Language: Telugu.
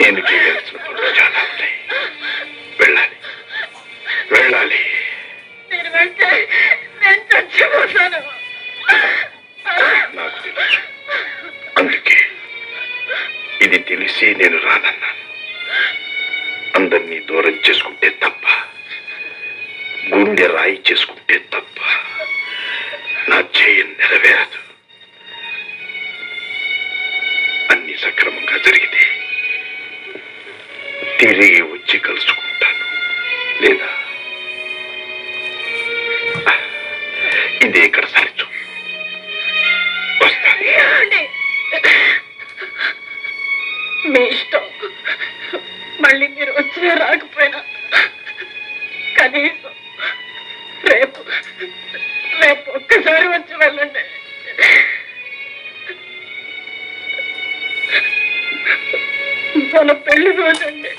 నేను చేయాల్సిన చాలా వెళ్ళాలి. వెళ్ళాలి. నాకు తెలుసు. అందుకే ఇది తెలిసి నేను రానన్నాను. అందరినీ దూరం చేసుకుంటే తప్ప గుండె రాయి చేసుకుంటే తప్ప నా చేయని నెరవేరదు. అన్ని సక్రమంగా జరిగితే తిరిగి వచ్చి కలుసుకుంటాను. లేదా? ఇదే ఇక్కడ సరిచు. మీ ఇష్టం. మళ్ళీ మీరు వచ్చినా రాకపోయినా కనీసం రేపు రేపు ఒక్కసారి వచ్చి వెళ్ళండి. తన పెళ్ళి రోజండి